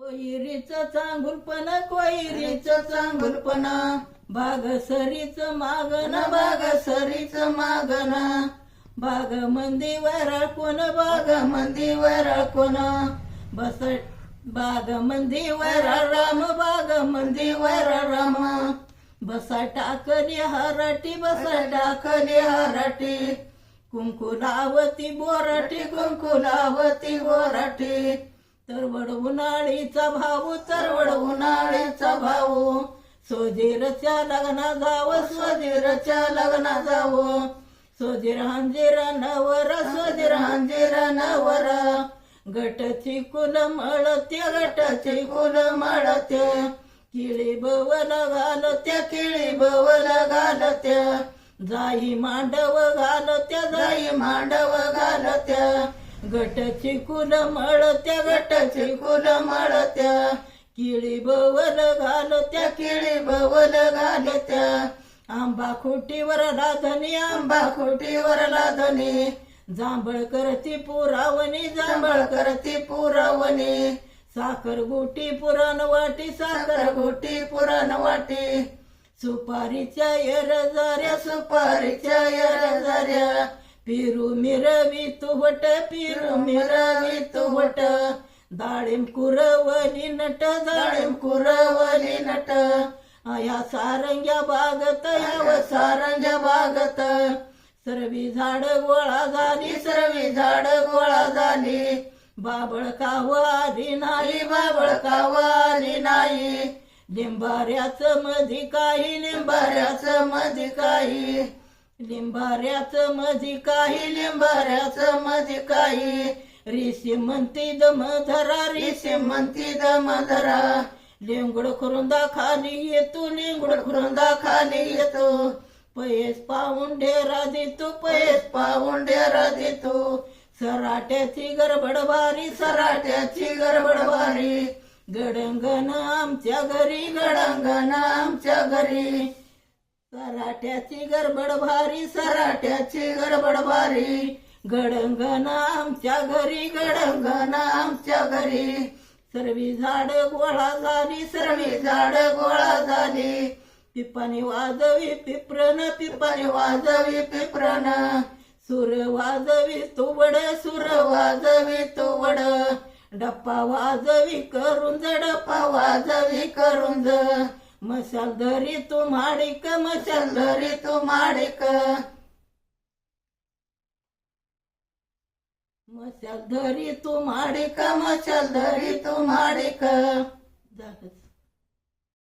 कोयरीच चांगुलपण कोयरीच चांगुलपण. बाग सरीच मागन बाग सरीच मागन बाग मंदीवर कोण बाग मंदीवर कोण? बस बाग मंदीवर राम बाग मंदीवर राम. बसा टाकली हराटी बसा टाकली हराटी. कुंकू लावती बोराटी कुंकू लावती बोराटी. तरवड उन्हाळीचा भाऊ तरवड उन्हाळीचा भाऊ. सोजीरच्या लग्ना जाव सोजीरच्या लग्ना जाव सोजीर हांजीरा नवर सोजीर हांजीरा नवर. गटची कुल मळत्या गटची कुल मळत्या किळी बवल घालत्या किळी बवल घालत्या जाई मांडव घालत्या जाई मांडव घालत्या गटची कुल मळत्या गटची कुल मळत्या. किळी बवल घालत्या किळी बवल घालत्या. आंबा खोटीवर लाधनी आंबा खोटीवर लाधनी जांभळ करती पुरावणी जांभळ करती पुरावणी. साखर गोटी पुराण वाटी साखर गोटी पुराण वाटी. सुपारीच्या येरजाऱ्या सुपारीच्या येरजाऱ्या. पिरू मिरवी तुवट पिरू मिरवी तुवट. Dalimb Kurwali nut Dalimb Kurwali nut. या सारंग्या बागत याव सारंग्या बागत. सर्वी झाड गोळा झाली सर्वी झाड गोळा झाली. बाबळ कावाली नाही बाबळ कावाली नाही. लिंबाऱ्याच मधी काही लिंबाऱ्याच मधी काही. लिंबाऱ्याच मधी काही लिंबाऱ्याच मधी काही. ऋषी म्हणती दम धरा ऋषी म्हणती दम धरा. लिंगड खुरुंदा खाली येतो लिंगड खुरुंदा खाली येतो. पैस पाहून डेरा देतो पैस पाहून डेरा देतो. सराट्याची गडबड भारी सराट्याची गडबड भारी गडंगण आमच्या घरी गडंगण आमच्या घरी. सराठ्याची गडबड भारी सराठ्याची गडबड भारी. गडंगण आमच्या घरी गडंगण आमच्या घरी. सर्वी झाड गोळा झाली सर्वी झाड गोळा झाली. पिपाणी वाजवी पिप्रण पिपाणी वाजवी पिप्रण सुर वाजवी तुवड सुर वाजवी तुवड. डप्पा वाजवी करुंज डप्पा वाजवी करुंज. मशाल धरी तू माडिक मशाल धरी तू माडिक मशाल धरी तू माडिक मशाल धरी तू माडिक झालंच